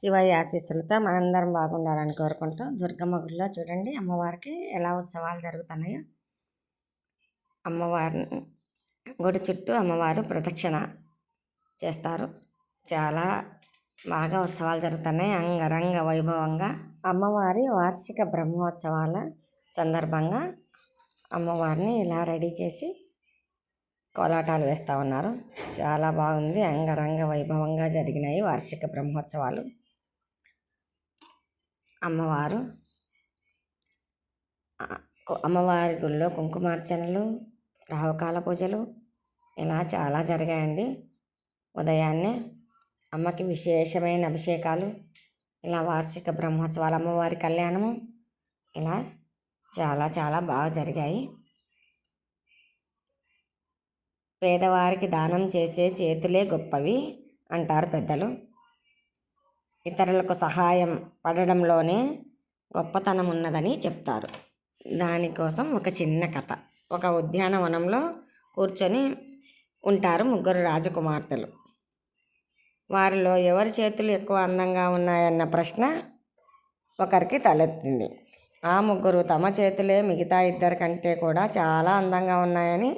శివయ్య ఆశీస్సులతో మనందరం బాగుండాలని కోరుకుంటూ దుర్గమ్మ గుడిలో చూడండి అమ్మవారికి ఎలా ఉత్సవాలు జరుగుతున్నాయో. అమ్మవారిని గుడి చుట్టూ అమ్మవారు ప్రదక్షిణ చేస్తారు. చాలా బాగా ఉత్సవాలు జరుగుతున్నాయి. అంగరంగ వైభవంగా అమ్మవారి వార్షిక బ్రహ్మోత్సవాల సందర్భంగా అమ్మవారిని ఇలా రెడీ చేసి కోలాటాలు వేస్తూ ఉన్నారు. చాలా బాగుంది. అంగరంగ వైభవంగా జరిగినాయి వార్షిక బ్రహ్మోత్సవాలు. అమ్మవారు. అమ్మవారి గుళ్ళో కుంకుమార్చనలు రాహుకాల పూజలు ఇలా చాలా జరిగాయండి. ఉదయాన్నే అమ్మకి విశేషమైన అభిషేకాలు ఇలా వార్షిక బ్రహ్మోత్సవాలు అమ్మవారి కళ్యాణము ఇలా చాలా చాలా బాగా జరిగాయి. పేదవారికి దానం చేసే చేతులే గొప్పవి అంటారు పెద్దలు. ఇతరులకు సహాయం పడడంలోనే గొప్పతనం ఉన్నదని చెప్తారు. దానికోసం ఒక చిన్న కథ. ఒక ఉద్యానవనంలో కూర్చొని ఉంటారు ముగ్గురు రాజకుమార్తెలు. వారిలో ఎవరి చేతులు ఎక్కువ అందంగా ఉన్నాయన్న ప్రశ్న ఒకరికి తలెత్తింది. ఆ ముగ్గురు తమ చేతులే మిగతా ఇద్దరి కంటే కూడా చాలా అందంగా ఉన్నాయని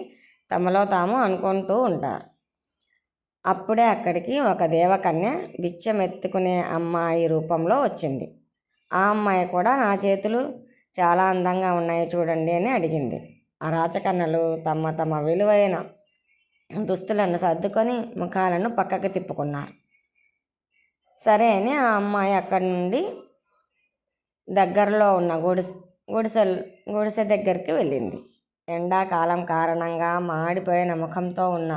తమలో తాము అనుకుంటూ ఉంటారు. అప్పుడే అక్కడికి ఒక దేవకన్య బిచ్చమెత్తుకునే అమ్మాయి రూపంలో వచ్చింది. ఆ అమ్మాయి కూడా నా చేతులు చాలా అందంగా ఉన్నాయి చూడండి అని అడిగింది. ఆ రాచకన్నలు తమ తమ విలువైన దుస్తులను సర్దుకొని ముఖాలను పక్కకు తిప్పుకున్నారు. సరే అని ఆ అమ్మాయి అక్కడి నుండి దగ్గరలో ఉన్న గుడిసె గుడిసె గుడిసె దగ్గరికి వెళ్ళింది. ఎండాకాలం కారణంగా మాడిపోయిన ముఖంతో ఉన్న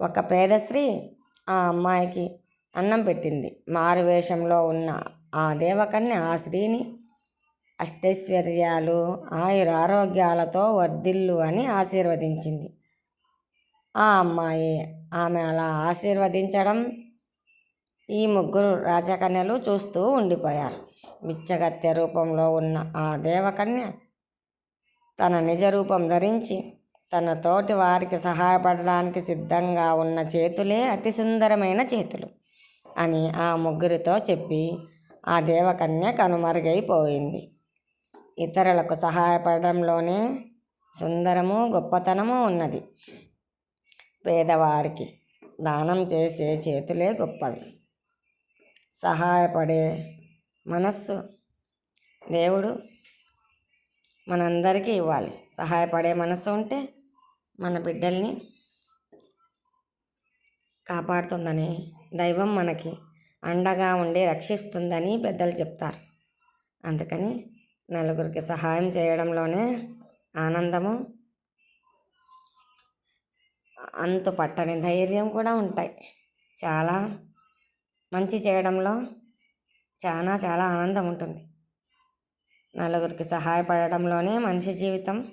ఒక పేద స్త్రీ ఆ అమ్మాయికి అన్నం పెట్టింది. మారు వేషంలో ఉన్న ఆ దేవకన్య ఆ స్త్రీని అష్టైశ్వర్యాలు ఆయుర ఆరోగ్యాలతో వర్ధిల్లు అని ఆశీర్వదించింది. ఆ అమ్మాయి ఆమె అలా ఆశీర్వదించడం ఈ ముగ్గురు రాజకన్యలు చూస్తూ ఉండిపోయారు. బిచ్చగత్తె రూపంలో ఉన్న ఆ దేవకన్య తన నిజ రూపం ధరించి తన తోటి వారికి సహాయపడడానికి సిద్ధంగా ఉన్న చేతులే అతి సుందరమైన చేతులు అని ఆ ముగ్గురితో చెప్పి ఆ దేవకన్య కనుమరుగైపోయింది. ఇతరులకు సహాయపడడంలోనే సుందరము గొప్పతనము ఉన్నది. పేదవారికి దానం చేసే చేతులే గొప్పవి. సహాయపడే మనస్సు దేవుడు మనందరికీ ఇవ్వాలి. సహాయపడే మనస్సు ఉంటే మన బిడ్డల్ని కాపాడుతుందని దైవం మనకి అండగా ఉండి రక్షిస్తుందని పెద్దలు చెప్తారు. అందుకని నలుగురికి సహాయం చేయడంలోనే ఆనందము అంతు పట్టని ధైర్యం కూడా ఉంటాయి. చాలా మంచి చేయడంలో చాలా చాలా ఆనందం ఉంటుంది. నలుగురికి సహాయపడడంలోనే మనిషి జీవితం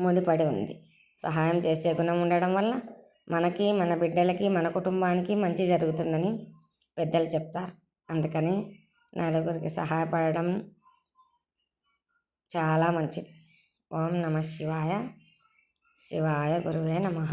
ముడిపడి ఉంది. సహాయం చేసే గుణం ఉండడం వల్ల మనకి మన బిడ్డలకి మన కుటుంబానికి మంచి జరుగుతుందని పెద్దలు చెప్తారు. అందుకని నలుగురికి సహాయపడడం చాలా మంచిది. ఓం నమ శివాయ. శివాయ గురువే నమ.